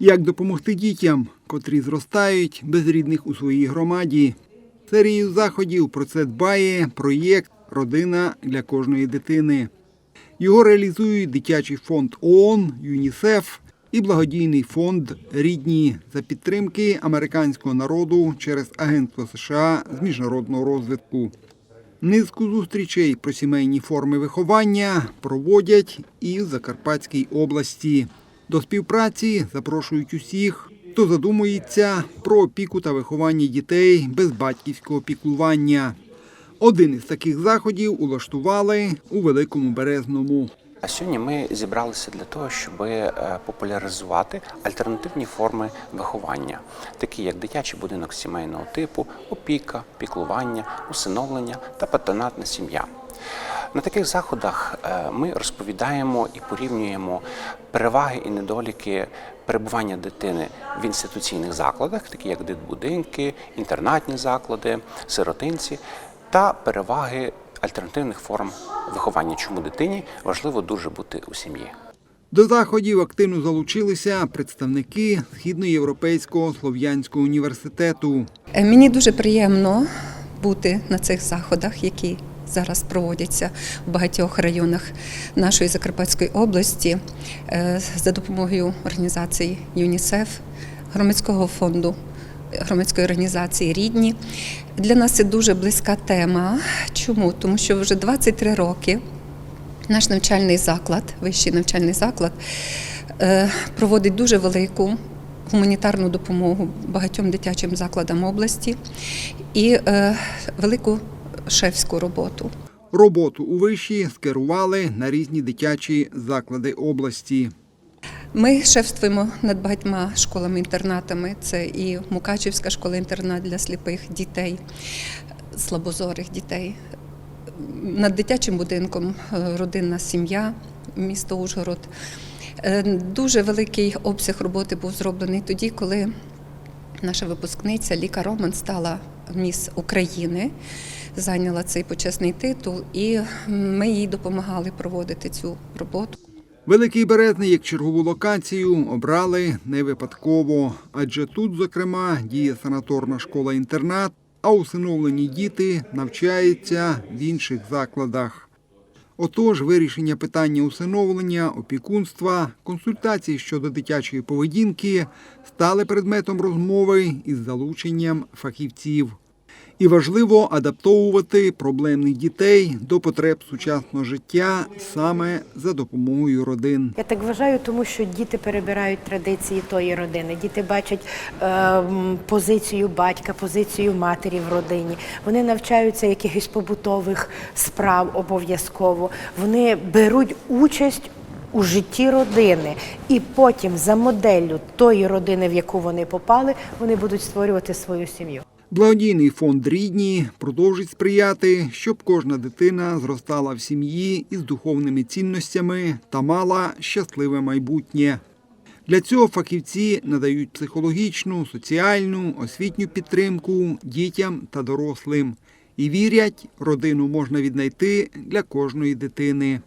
Як допомогти дітям, котрі зростають без рідних у своїй громаді? Серією заходів про це дбає проєкт Родина для кожної дитини. Його реалізують дитячий фонд ООН, ЮНІСЕФ і благодійний фонд Рідні за підтримки американського народу через Агентство США з міжнародного розвитку. Низку зустрічей про сімейні форми виховання проводять і в Закарпатській області. До співпраці запрошують усіх, хто задумується про опіку та виховання дітей без батьківського піклування. Один із таких заходів улаштували у Великому Березному. А сьогодні ми зібралися для того, щоб е, популяризувати альтернативні форми виховання, такі як дитячий будинок сімейного типу, опіка, піклування, усиновлення та патронатна сім'я. На таких заходах е, ми розповідаємо і порівнюємо переваги і недоліки перебування дитини в інституційних закладах, такі як дитбудинки, інтернатні заклади, сиротинці, та переваги альтернативних форм виховання, чому дитині важливо дуже бути у сім'ї. До заходів активно залучилися представники Східноєвропейського слов'янського університету. Е, Мені дуже приємно бути на цих заходах, які зараз проводяться в багатьох районах нашої Закарпатської області е, за допомогою організації ЮНІСЕФ, громадського фонду. Громадської організації рідні для нас це дуже близька тема. Чому? Тому що вже 23 роки наш навчальний заклад, вищий навчальний заклад, е, проводить дуже велику гуманітарну допомогу багатьом дитячим закладам області і е, велику шефську роботу. Роботу у виші скерували на різні дитячі заклади області. Ми шефствуємо над багатьма школами-інтернатами. Це і Мукачівська школа-інтернат для сліпих дітей, слабозорих дітей. Над дитячим будинком е, родинна сім'я, місто Ужгород. Е, Дуже великий обсяг роботи був зроблений тоді, коли наша випускниця Ліка Роман стала міс України, зайняла цей почесний титул, і ми їй допомагали проводити цю роботу. Великий Березний як чергову локацію обрали не випадково, адже тут, зокрема, діє санаторна школа-інтернат, а усиновлені діти навчаються в інших закладах. Отож, вирішення питання усиновлення, опікунства, консультації щодо дитячої поведінки стали предметом розмови із залученням фахівців. І важливо адаптовувати проблемних дітей до потреб сучасного життя саме за допомогою родин. Я так вважаю, тому що діти перебирають традиції тої родини. Діти бачать е, позицію батька, позицію матері в родині. Вони навчаються якихось побутових справ обов'язково. Вони беруть участь. У житті родини, і потім за моделлю тої родини, в яку вони попали, вони будуть створювати свою сім'ю. Благодійний фонд рідні продовжить сприяти, щоб кожна дитина зростала в сім'ї із духовними цінностями та мала щасливе майбутнє. Для цього фахівці надають психологічну, соціальну, освітню підтримку дітям та дорослим і вірять, родину можна віднайти для кожної дитини.